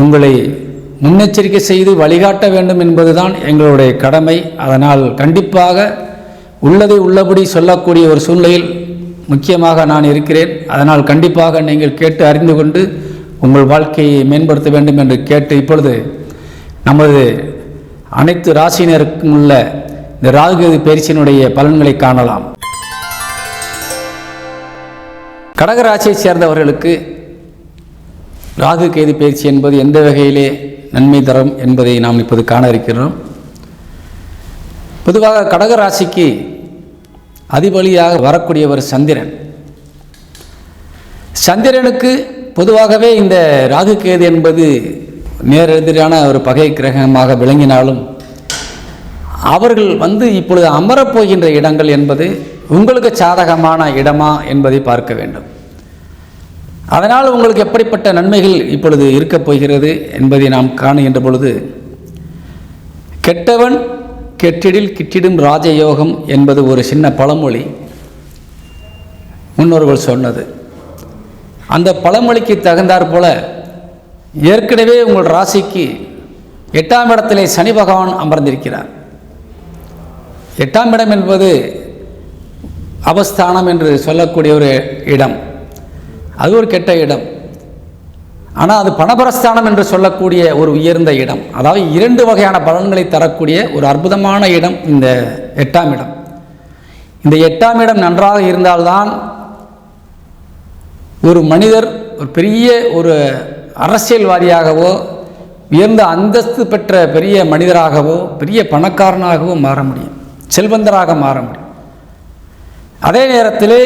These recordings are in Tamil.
உங்களை முன்னெச்சரிக்கை செய்து வழிகாட்ட வேண்டும் என்பதுதான் எங்களுடைய கடமை. அதனால் கண்டிப்பாக உள்ளதை உள்ளபடி சொல்லக்கூடிய ஒரு சூழ்நிலையில் முக்கியமாக நான் இருக்கிறேன். அதனால் கண்டிப்பாக நீங்கள் கேட்டு அறிந்து கொண்டு உங்கள் வாழ்க்கையை மேம்படுத்த வேண்டும் என்று கேட்டு இப்பொழுது நமது அனைத்து ராசியினருக்கும் உள்ள இந்த ராகுகேது பயிற்சியினுடைய பலன்களை காணலாம். கடகராசியை சேர்ந்தவர்களுக்கு ராகு கேது பயிற்சி என்பது எந்த வகையிலே நன்மை தரும் என்பதை நாம் இப்போது காண இருக்கிறோம். பொதுவாக கடகராசிக்கு அதிபலியாக வரக்கூடியவர் சந்திரன். சந்திரனுக்கு பொதுவாகவே இந்த ராகு கேது என்பது நேரெதிரான ஒரு பகை கிரகமாக விளங்கினாலும் அவர்கள் வந்து இப்பொழுது அமரப்போகின்ற இடங்கள் என்பது உங்களுக்கு சாதகமான இடமா என்பதை பார்க்க வேண்டும். அதனால் உங்களுக்கு எப்படிப்பட்ட நன்மைகள் இப்பொழுது இருக்கப் போகிறது என்பதை நாம் காணுகின்ற பொழுது கெட்டவன் கெட்டிடில் கிட்டிடும் ராஜயோகம் என்பது ஒரு சின்ன பழமொழி முன்னோர்கள் சொன்னது. அந்த பழமொழிக்கு தகுந்தாற் போல ஏற்கனவே உங்கள் ராசிக்கு எட்டாம் இடத்திலே சனி பகவான் அமர்ந்திருக்கிறார். எட்டாம் இடம் என்பது அவஸ்தானம் என்று சொல்லக்கூடிய ஒரு இடம். அது ஒரு கெட்ட இடம். ஆனால் அது பணபரஸ்தானம் என்று சொல்லக்கூடிய ஒரு உயர்ந்த இடம். அதாவது இரண்டு வகையான பலன்களை தரக்கூடிய ஒரு அற்புதமான இடம் இந்த எட்டாம் இடம். இந்த எட்டாம் இடம் நன்றாக இருந்தால்தான் ஒரு மனிதர் ஒரு பெரிய ஒரு அரசியல்வாதியாகவோ உயர்ந்த அந்தஸ்து பெற்ற பெரிய மனிதராகவோ பெரிய பணக்காரனாகவோ மாற முடியும். செல்வந்தராக மாற முடியும். அதே நேரத்தில்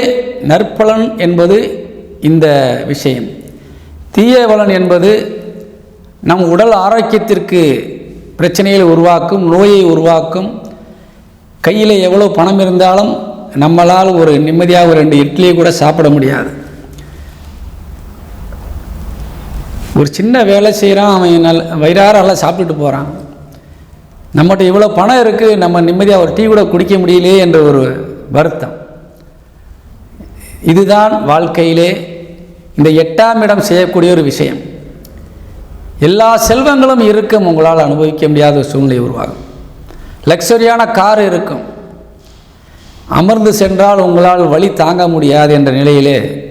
நற்பலன் என்பது இந்த விஷயம். தீய என்பது நம் உடல் ஆரோக்கியத்திற்கு பிரச்சனைகளை உருவாக்கும் நோயை உருவாக்கும். கையில் எவ்வளோ பணம் இருந்தாலும் நம்மளால் ஒரு நிம்மதியாக ஒரு ரெண்டு இட்லியை கூட சாப்பிட முடியாது. ஒரு சின்ன வேலை செய்கிறான் அவன் நல்ல வயிறார எல்லாம் சாப்பிட்டுட்டு போகிறான் நம்மகிட்ட இவ்வளோ பணம் இருக்குது நம்ம நிம்மதியாக ஒரு டீ கூட குடிக்க முடியலையே என்ற ஒரு வருத்தம். இதுதான் வாழ்க்கையிலே இந்த எட்டாம் இடம் செய்யக்கூடிய ஒரு விஷயம். எல்லா செல்வங்களும் இருக்கும் உங்களால் அனுபவிக்க முடியாத ஒரு சூழ்நிலை உருவாகும். லக்ஸரியான கார் இருக்கும். அமர்ந்து சென்றால் உங்களால் வழி தாங்க முடியாது என்ற நிலையிலே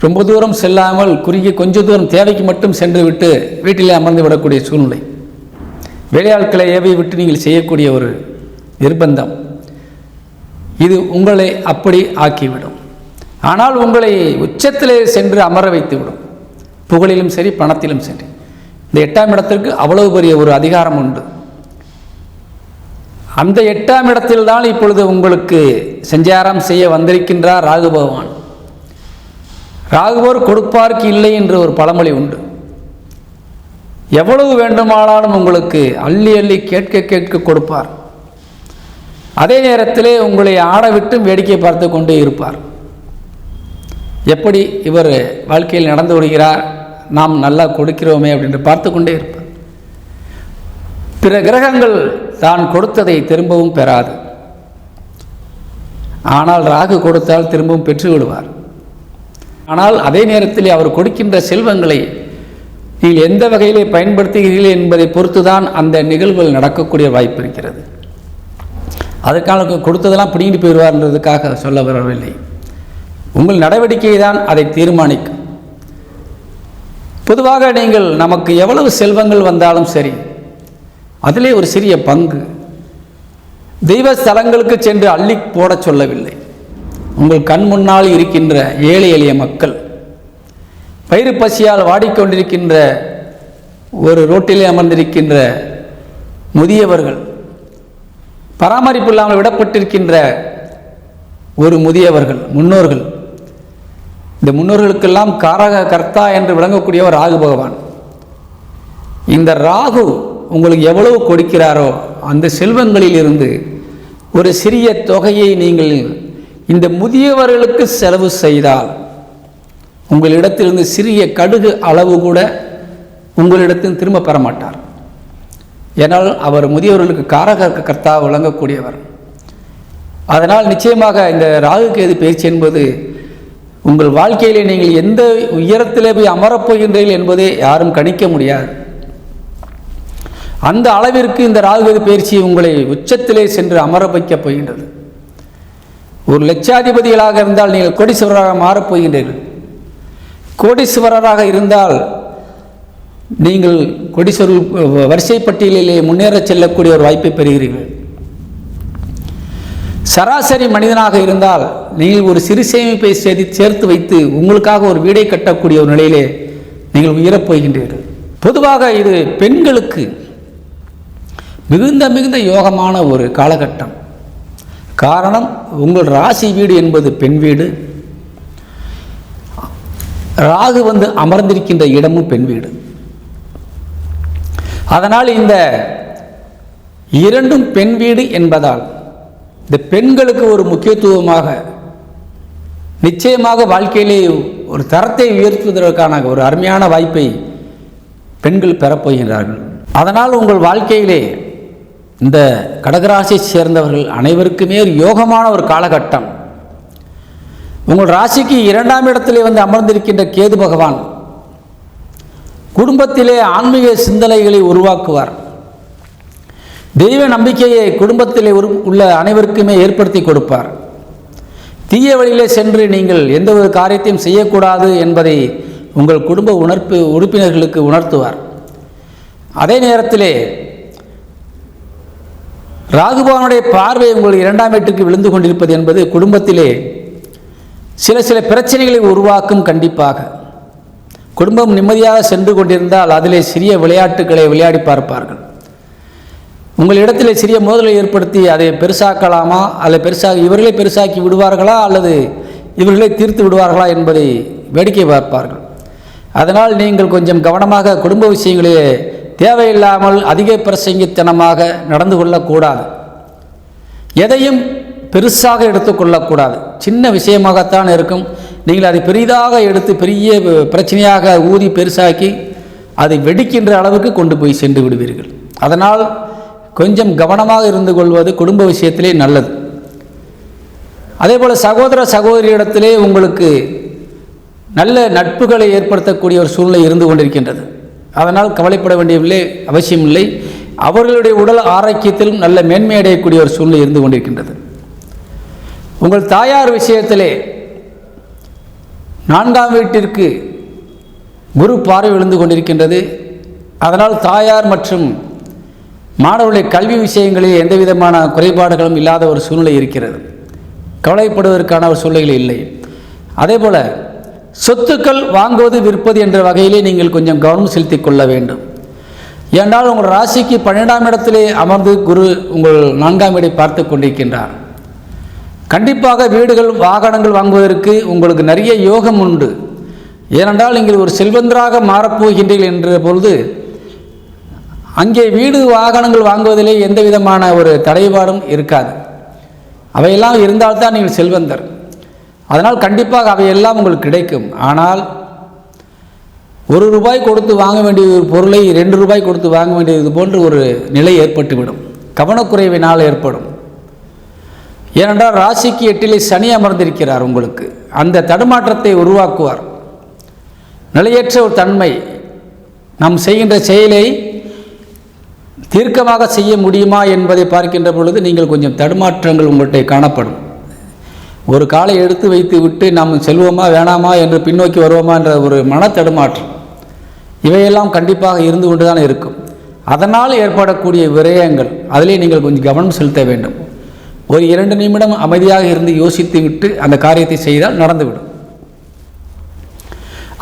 ரொம்ப தூரம் செல்லாமல் குறுகி கொஞ்ச தூரம் தேவைக்கு மட்டும் சென்று விட்டு வீட்டிலே அமர்ந்து விடக்கூடிய சூழ்நிலை. வேலையாட்களை ஏவி விட்டு நீங்கள் செய்யக்கூடிய ஒரு நிர்பந்தம். இது உங்களை அப்படி ஆக்கிவிடும். ஆனால் உங்களை உச்சத்திலே சென்று அமர வைத்துவிடும். புகழிலும் சரி பணத்திலும் சரி. இந்த எட்டாம் இடத்திற்கு அவ்வளவு பெரிய ஒரு அதிகாரம் உண்டு. அந்த எட்டாம் இடத்தில் தான் இப்பொழுது உங்களுக்கு செஞ்சாரம் செய்ய வந்திருக்கின்றார் ராகு பகவான். ராகுவோர் கொடுப்பார்க்கு இல்லை என்று ஒரு பழமொழி உண்டு. எவ்வளவு வேண்டுமானாலும் உங்களுக்கு அள்ளி அள்ளி கேட்க கேட்க கொடுப்பார். அதே நேரத்திலே உங்களை ஆடவிட்டு வேடிக்கை பார்த்து கொண்டே இருப்பார். எப்படி இவர் வாழ்க்கையில் நடந்து வருகிறார் நாம் நல்லா கொடுக்கிறோமே அப்படின்னு பார்த்து கொண்டே இருப்பார். பிற கிரகங்கள் தான் கொடுத்ததை திரும்பவும் பெறாது. ஆனால் ராகு கொடுத்தால் திரும்பவும் பெற்று விடுவார் ஆனால் அதே நேரத்தில் அவர் கொடுக்கின்ற செல்வங்களை நீங்கள் எந்த வகையிலே பயன்படுத்துகிறீர்கள் என்பதை பொறுத்து தான் அந்த நிகழ்வுகள் நடக்கக்கூடிய வாய்ப்பு இருக்கிறது. அதற்கான கொடுத்ததெல்லாம் பிடிங்கிட்டு போயிடுவார்ன்றதுக்காக சொல்ல வரவில்லை. உங்கள் நடவடிக்கை தான் அதை தீர்மானிக்கும். பொதுவாக நீங்கள் நமக்கு எவ்வளவு செல்வங்கள் வந்தாலும் சரி அதிலே ஒரு சிறிய பங்கு தெய்வ ஸ்தலங்களுக்கு சென்று அள்ளி போடச் சொல்லவில்லை. உங்கள் கண் முன்னால் இருக்கின்ற ஏழை எளிய மக்கள் பயிறு பசியால் வாடிக்கொண்டிருக்கின்ற ஒரு ரோட்டிலே அமர்ந்திருக்கின்ற முதியவர்கள் பராமரிப்பு இல்லாமல் விடப்பட்டிருக்கின்ற ஒரு முதியவர்கள் முன்னோர்கள் இந்த முன்னோர்களுக்கெல்லாம் காரக கர்த்தா என்று விளங்கக்கூடியவர் ராகு பகவான். இந்த ராகு உங்களுக்கு எவ்வளவு கொடுக்கிறாரோ அந்த செல்வங்களில் இருந்து ஒரு சிறிய தொகையை நீங்கள் இந்த முதியவர்களுக்கு செலவு செய்தால் உங்களிடத்திலிருந்து சிறிய கடுகு அளவு கூட உங்களிடத்தில் திரும்ப பெற மாட்டார். ஏனால் அவர் முதியவர்களுக்கு காரக கர்த்தா விளங்கக்கூடியவர் அதனால் நிச்சயமாக இந்த ராகு கேது பயிற்சி என்பது உங்கள் வாழ்க்கையிலே நீங்கள் எந்த உயரத்திலே போய் அமரப்போகின்றீர்கள் என்பதை யாரும் கணிக்க முடியாது. அந்த அளவிற்கு இந்த ராகுகேது பயிற்சி உங்களை உச்சத்திலே சென்று அமர வைக்கப் போகின்றது. ஒரு லட்சாதிபதிகளாக இருந்தால் நீங்கள் கோடீஸ்வரராக மாறப்போகின்றீர்கள் கோடீஸ்வரராக இருந்தால் நீங்கள் கோடீஸ்வரர் வரிசை பட்டியலிலே முன்னேறச் செல்லக்கூடிய ஒரு வாய்ப்பை பெறுகிறீர்கள். சராசரி மனிதனாக இருந்தால் நீங்கள் ஒரு சிறு சேமிப்பை சேர்த்து வைத்து உங்களுக்காக ஒரு வீடை கட்டக்கூடிய ஒரு நிலையிலே நீங்கள் உயரப் போகின்றீர்கள். பொதுவாக இது பெண்களுக்கு மிகுந்த மிகுந்த யோகமான ஒரு காலகட்டம். காரணம் உங்கள் ராசி வீடு என்பது பெண் வீடு. ராகு வந்து அமர்ந்திருக்கின்ற இடமும் பெண் வீடு. அதனால் இந்த இரண்டும் பெண் வீடு என்பதால் இந்த பெண்களுக்கு ஒரு முக்கியத்துவமாக நிச்சயமாக வாழ்க்கையிலே ஒரு தரத்தை உயர்த்துவதற்கான ஒரு அருமையான வாய்ப்பை பெண்கள் பெறப்போகின்றார்கள் அதனால் உங்கள் வாழ்க்கையிலே இந்த கடகராசியை சேர்ந்தவர்கள் அனைவருக்குமே ஒரு யோகமான ஒரு காலகட்டம். உங்கள் ராசிக்கு இரண்டாம் இடத்திலே வந்து அமர்ந்திருக்கின்ற கேது பகவான் குடும்பத்திலே ஆன்மீக சிந்தனைகளை உருவாக்குவார். தெய்வ நம்பிக்கையை குடும்பத்தில் உரு உள்ள அனைவருக்குமே ஏற்படுத்தி கொடுப்பார். தீய வழியிலே சென்று நீங்கள் எந்த ஒரு காரியத்தையும் செய்யக்கூடாது என்பதை உங்கள் குடும்ப உணர்ப்பு உறுப்பினர்களுக்கு உணர்த்துவார். அதே நேரத்திலே ராகுபவனுடைய பார்வை உங்கள் இரண்டாம் வீட்டுக்கு விழுந்து கொண்டிருப்பது என்பது குடும்பத்திலே சில சில பிரச்சனைகளை உருவாக்கும் கண்டிப்பாக. குடும்பம் நிம்மதியாக சென்று கொண்டிருந்தால் அதிலே சிறிய விளையாட்டுகளை விளையாடி பார்ப்பார்கள். உங்கள் இடத்திலே சிறிய மோதலை ஏற்படுத்தி அதை பெருசாக்கலாமா? அல்லது பெருசாக இவர்களை பெருசாக்கி விடுவார்களா? அல்லது இவர்களை தீர்த்து விடுவார்களா என்பதை வேடிக்கை பார்ப்பார்கள். அதனால் நீங்கள் கொஞ்சம் கவனமாக குடும்ப விஷயங்களே தேவையில்லாமல் அதிக பிரசங்கித்தனமாக நடந்து கொள்ளக்கூடாது. எதையும் பெருசாக எடுத்துக்கொள்ளக்கூடாது சின்ன விஷயமாகத்தான் இருக்கும். நீங்கள் அதை பெரிதாக எடுத்து பெரிய பிரச்சனையாக ஊதி பெருசாக்கி அதை வெடிக்கின்ற அளவுக்கு கொண்டு போய் சென்று விடுவீர்கள். அதனால் கொஞ்சம் கவனமாக இருந்து கொள்வது குடும்ப விஷயத்திலே நல்லது. அதே போல் சகோதர சகோதரியிடத்திலே உங்களுக்கு நல்ல நட்புகளை ஏற்படுத்தக்கூடிய ஒரு சூழ்நிலை இருந்து கொண்டிருக்கின்றது. அதனால் கவலைப்பட வேண்டியவில்லை அவசியமில்லை. அவர்களுடைய உடல் ஆரோக்கியத்திலும் நல்ல மேன்மை அடையக்கூடிய ஒரு சூழ்நிலை இருந்து கொண்டிருக்கின்றது. உங்கள் தாயார் விஷயத்திலே நான்காம் வீட்டிற்கு குரு பார்வை விழுந்து கொண்டிருக்கின்றது. அதனால் தாயார் மற்றும் மாணவர்களுடைய கல்வி விஷயங்களில் எந்த விதமான குறைபாடுகளும் இல்லாத ஒரு சூழ்நிலை இருக்கிறது. கவலைப்படுவதற்கான ஒரு சூழ்நிலை இல்லை. அதே போல் சொத்துக்கள் வாங்குவது விற்பது என்ற வகையிலே நீங்கள் கொஞ்சம் கவனம் செலுத்திக் கொள்ள வேண்டும். ஏனென்றால் உங்கள் ராசிக்கு பன்னிரெண்டாம் இடத்திலே அமர்ந்து குரு உங்கள் நான்காம் இடை பார்த்து கொண்டிருக்கின்றார். கண்டிப்பாக வீடுகள் வாகனங்கள் வாங்குவதற்கு உங்களுக்கு நிறைய யோகம் உண்டு. ஏனென்றால் நீங்கள் ஒரு செல்வந்தராக மாறப்போகின்றீர்கள் என்ற பொழுது அங்கே வீடு வாகனங்கள் வாங்குவதிலே எந்த விதமான ஒரு தடைபாடும் இருக்காது. அவையெல்லாம் இருந்தால்தான் நீங்கள் செல்வந்தர். அதனால் கண்டிப்பாக அவையெல்லாம் உங்களுக்கு கிடைக்கும். ஆனால் ஒரு ரூபாய் கொடுத்து வாங்க வேண்டிய ஒரு பொருளை ரெண்டு ரூபாய் கொடுத்து வாங்க வேண்டியது போன்று ஒரு நிலை ஏற்பட்டுவிடும். கவனக்குறைவினால் ஏற்படும். ஏனென்றால் ராசிக்கு எட்டிலே சனி அமர்ந்திருக்கிறார் உங்களுக்கு. அந்த தடுமாற்றத்தை உருவாக்குவார். நிலையற்ற ஒரு தன்மை. நாம் செய்கின்ற செயலை தீர்க்கமாக செய்ய முடியுமா என்பதை பார்க்கின்ற பொழுது நீங்கள் கொஞ்சம் தடுமாற்றங்கள் உங்கள்கிட்ட காணப்படும். ஒரு காலை எடுத்து வைத்து விட்டு நாம் செல்வோமா வேணாமா என்று பின்னோக்கி வருவோமா என்ற ஒரு மன தடுமாற்றம். இவையெல்லாம் கண்டிப்பாக இருந்து கொண்டு தான் இருக்கும். அதனால் ஏற்படக்கூடிய விரயங்கள் அதிலே நீங்கள் கொஞ்சம் கவனம் செலுத்த வேண்டும். ஒரு இரண்டு நிமிடம் அமைதியாக இருந்து யோசித்து விட்டு அந்த காரியத்தை செய்தால் நடந்துவிடும்.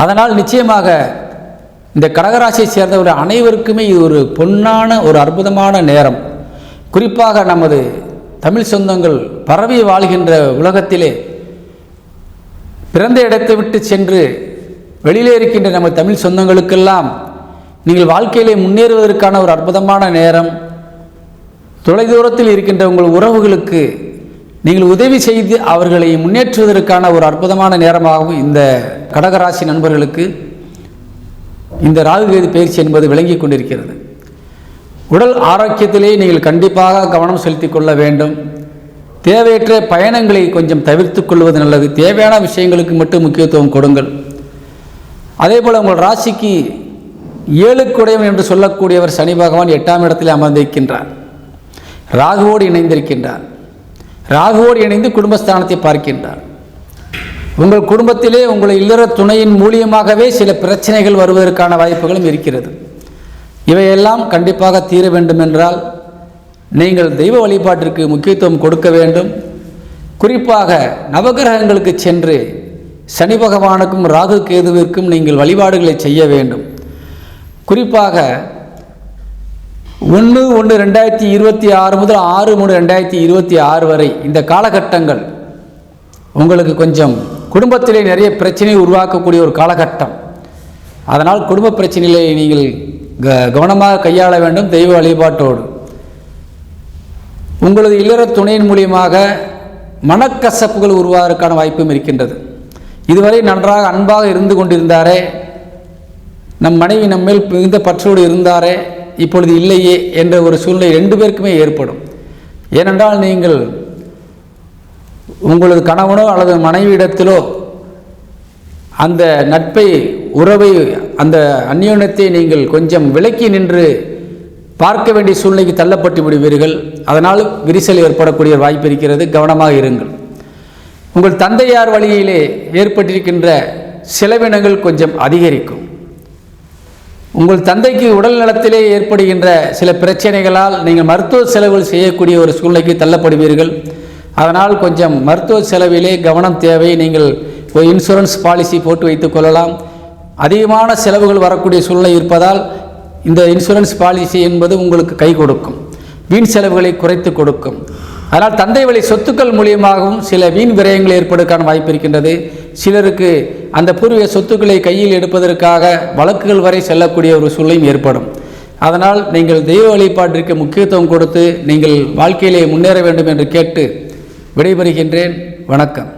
அதனால் நிச்சயமாக இந்த கடகராசியை சேர்ந்தவர் அனைவருக்குமே இது ஒரு பொன்னான ஒரு அற்புதமான நேரம். குறிப்பாக நமது தமிழ் சொந்தங்கள் பரவி வாழ்கின்ற உலகத்திலே பிறந்த இடத்தை விட்டு சென்று வெளியிலே இருக்கின்ற நம்ம தமிழ் சொந்தங்களுக்கெல்லாம் நீங்கள் வாழ்க்கையிலே முன்னேறுவதற்கான ஒரு அற்புதமான நேரம். தொலைதூரத்தில் இருக்கின்ற உங்கள் உறவுகளுக்கு நீங்கள் உதவி செய்து அவர்களை முன்னேற்றுவதற்கான ஒரு அற்புதமான நேரமாகவும் இந்த கடகராசி நண்பர்களுக்கு இந்த ராகுகேது பயிற்சி என்பது விளங்கி கொண்டிருக்கிறது. உடல் ஆரோக்கியத்திலே நீங்கள் கண்டிப்பாக கவனம் செலுத்திக் கொள்ள வேண்டும். தேவையற்ற பயணங்களை கொஞ்சம் தவிர்த்து கொள்வது நல்லது. தேவையான விஷயங்களுக்கு மட்டும் முக்கியத்துவம் கொடுங்கள். அதே போல் உங்கள் ராசிக்கு ஏழுக்குடையவன் என்று சொல்லக்கூடியவர் சனி பகவான் எட்டாம் இடத்தில் அமர்ந்திருக்கின்றார். ராகுவோடு இணைந்திருக்கின்றார். ராகுவோடு இணைந்து குடும்பஸ்தானத்தை பார்க்கின்றார். உங்கள் குடும்பத்திலே உங்கள் இல்லற துணையின் மூலியமாகவே சில பிரச்சனைகள் வருவதற்கான வாய்ப்புகளும் இருக்கிறது. இவையெல்லாம் கண்டிப்பாக தீர வேண்டும் என்றால் நீங்கள் தெய்வ வழிபாட்டிற்கு முக்கியத்துவம் கொடுக்க வேண்டும். குறிப்பாக நவகிரகங்களுக்கு சென்று சனி பகவானுக்கும் ராகு கேதுவிற்கும் நீங்கள் வழிபாடுகளை செய்ய வேண்டும். குறிப்பாக ஒன்று ஒன்று ரெண்டாயிரத்தி இருபத்தி ஆறு முதல் ஆறு மூணு ரெண்டாயிரத்தி இருபத்தி ஆறு வரை இந்த காலகட்டங்கள் உங்களுக்கு கொஞ்சம் குடும்பத்திலே நிறைய பிரச்சனையை உருவாக்கக்கூடிய ஒரு காலகட்டம். அதனால் குடும்ப பிரச்சனைகளை நீங்கள் க கவனமாக கையாள வேண்டும் தெய்வ வழிபாட்டோடு. உங்களது இல்லற துணையின் மூலியமாக மனக்கசப்புகள் உருவாவதற்கான வாய்ப்பும் இருக்கின்றது. இதுவரை நன்றாக அன்பாக இருந்து கொண்டிருந்தாரே. நம் மனைவி நம்மேல் மிகுந்த பற்றோடு இருந்தாரே. இப்பொழுது இல்லையே என்ற ஒரு சூழ்நிலை ரெண்டு பேருக்குமே ஏற்படும். ஏனென்றால் நீங்கள் உங்களது கணவனோ அல்லது மனைவியிடத்திலோ அந்த நட்பை உறவை அந்த அந்யோன்யத்தை நீங்கள் கொஞ்சம் விலக்கி நின்று பார்க்க வேண்டிய சூழ்நிலைக்கு தள்ளப்பட்டு விடுவீர்கள். அதனால் விரிசல் ஏற்படக்கூடிய வாய்ப்பு இருக்கிறது. கவனமாக இருங்கள். உங்கள் தந்தையார் வழியிலே ஏற்பட்டிருக்கின்ற செலவினங்கள் கொஞ்சம் அதிகரிக்கும். உங்கள் தந்தைக்கு உடல் நலத்திலே ஏற்படுகின்ற சில பிரச்சனைகளால் நீங்கள் மருத்துவ செலவுகள் செய்யக்கூடிய ஒரு சூழ்நிலைக்கு தள்ளப்படுவீர்கள். அதனால் கொஞ்சம் மருத்துவ செலவிலே கவனம் தேவை. நீங்கள் ஒரு இன்சூரன்ஸ் பாலிசி போட்டு வைத்துக் கொள்ளலாம். அதிகமான செலவுகள் வரக்கூடிய சூழ்நிலை இருப்பதால் இந்த இன்சூரன்ஸ் பாலிசி என்பது உங்களுக்கு கை கொடுக்கும். வீண் செலவுகளை குறைத்து கொடுக்கும். அதனால் தந்தை வழி சொத்துக்கள் மூலியமாகவும் சில வீண் விரயங்கள் ஏற்படுவதற்கான வாய்ப்பு இருக்கின்றது. சிலருக்கு அந்த பூர்வீக சொத்துக்களை கையில் எடுப்பதற்காக வழக்குகள் வரை செல்லக்கூடிய ஒரு சூழ்நிலையும் ஏற்படும். அதனால் நீங்கள் தெய்வ வழிபாட்டிற்கு முக்கியத்துவம் கொடுத்து நீங்கள் வாழ்க்கையிலே முன்னேற வேண்டும் என்று கேட்டு விடைபெறுகின்றேன். வணக்கம்.